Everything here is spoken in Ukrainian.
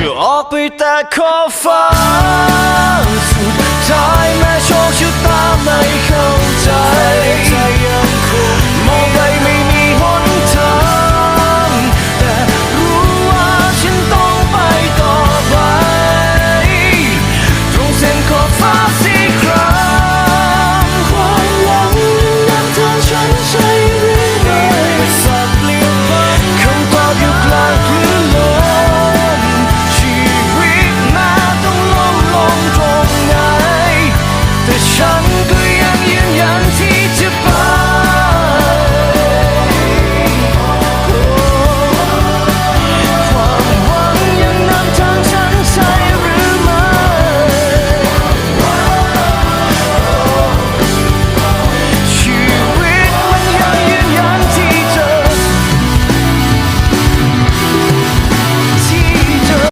จะอ